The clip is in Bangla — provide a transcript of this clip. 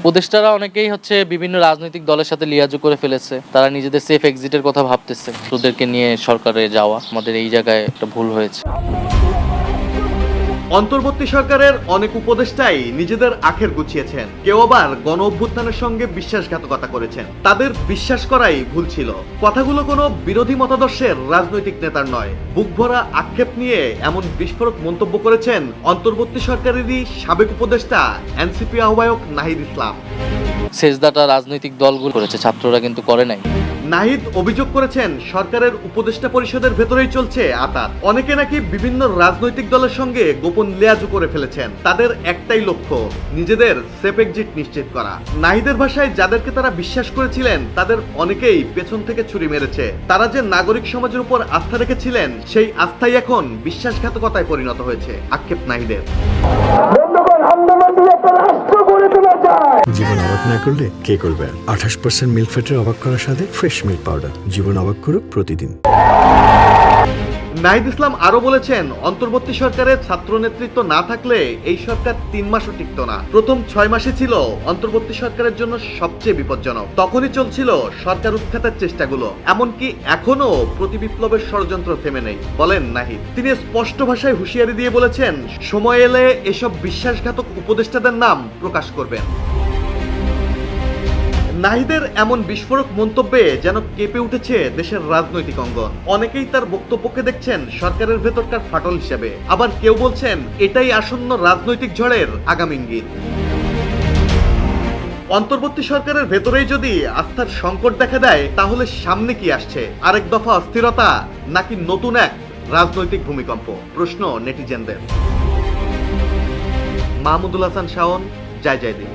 উপদেষ্টারা অনেকেই হচ্ছে বিভিন্ন রাজনৈতিক দলের সাথে লিয়াজু করে ফেলেছে। তারা নিজেদের সেফ এক্সিটের কথা ভাবতেছে। ওদেরকে নিয়ে সরকারে যাওয়া আমাদের এই জায়গায় একটা ভুল হয়েছে। অন্তর্বর্তী সরকারের অনেক উপদেষ্টাই নিজেদের আখের গুছিয়েছেন। কেউ আবার গণ অভ্যুত্থানের সঙ্গে বিশ্বাসঘাতকতা করেছেন। তাদের বিশ্বাস করাই ভুল ছিল। কথাগুলো কোনো বিরোধী মতাদর্শের রাজনৈতিক নেতার নয়। বুক ভরা আক্ষেপ নিয়ে এমন বিস্ফোরক মন্তব্য করেছেন অন্তর্বর্তী সরকারেরই সাবেক উপদেষ্টা, এনসিপি আহ্বায়ক নাহিদ ইসলাম। সেজদাটা রাজনৈতিক দলগুলো করেছে, ছাত্ররা কিন্তু করে নাই। নাহিদ অভিযোগ করেছেন, সরকারের উপদেষ্টা পরিষদের ভেতরেই চলছে আতাত। অনেকে নাকি বিভিন্ন রাজনৈতিক দলের সঙ্গে গোপন লেয়াজু করে ফেলেছেন। তাদের একটাই লক্ষ্য, নিজেদের সেফ এক্সিট নিশ্চিত করা। নাহিদের ভাষায় যাদেরকে তারা বিশ্বাস করেছিলেন, তাদের অনেকেই পেছন থেকে ছুরি মেরেছে। তারা যে নাগরিক সমাজের উপর আস্থা রেখেছিলেন, সেই আস্থাই এখন বিশ্বাসঘাতকতায় পরিণত হয়েছে, আক্ষেপ নাহিদের। রাষ্ট্র জীবন অবাক না করলে কে করবে আঠাশ পার্সেন্ট মিল্ক ফ্যাটের অবাক করার সাথে ফ্রেশ মিল্ক পাউডার জীবন অবাক করুক প্রতিদিন। নাহিদ ইসলাম আরও বলেছেন, অন্তর্বর্তী সরকারের ছাত্র নেতৃত্ব না থাকলে এই সরকার তিন মাসও টিকত না। প্রথম ছয় মাসে ছিল অন্তর্বর্তী সরকারের জন্য সবচেয়ে বিপজ্জনক। তখনই চলছিল সরকার উৎখাতের চেষ্টাগুলো। এমনকি এখনও প্রতি বিপ্লবের ষড়যন্ত্র থেমে নেই, বলেন নাহিদ। তিনি স্পষ্ট ভাষায় হুঁশিয়ারি দিয়ে বলেছেন, সময় এলে এসব বিশ্বাসঘাতক উপদেষ্টাদের নাম প্রকাশ করবেন। নাহিদের এমন বিস্ফোরক মন্তব্যে যেন কেঁপে উঠেছে দেশের রাজনৈতিক অঙ্গন। অনেকেই তার বক্তব্যকে দেখছেন সরকারের ভেতরকার ফাটল হিসেবে। আবার কেউ বলছেন, এটাই আসন্ন রাজনৈতিক ঝড়ের আগাম ইঙ্গিত। অন্তর্বর্তী সরকারের ভেতরেই যদি আস্থার সংকট দেখা দেয়, তাহলে সামনে কি আসছে? আরেক দফা অস্থিরতা নাকি নতুন এক রাজনৈতিক ভূমিকম্প? প্রশ্ন নেটিজেনদের। মাহমুদুল হাসান শাওন, জয় জয় দিন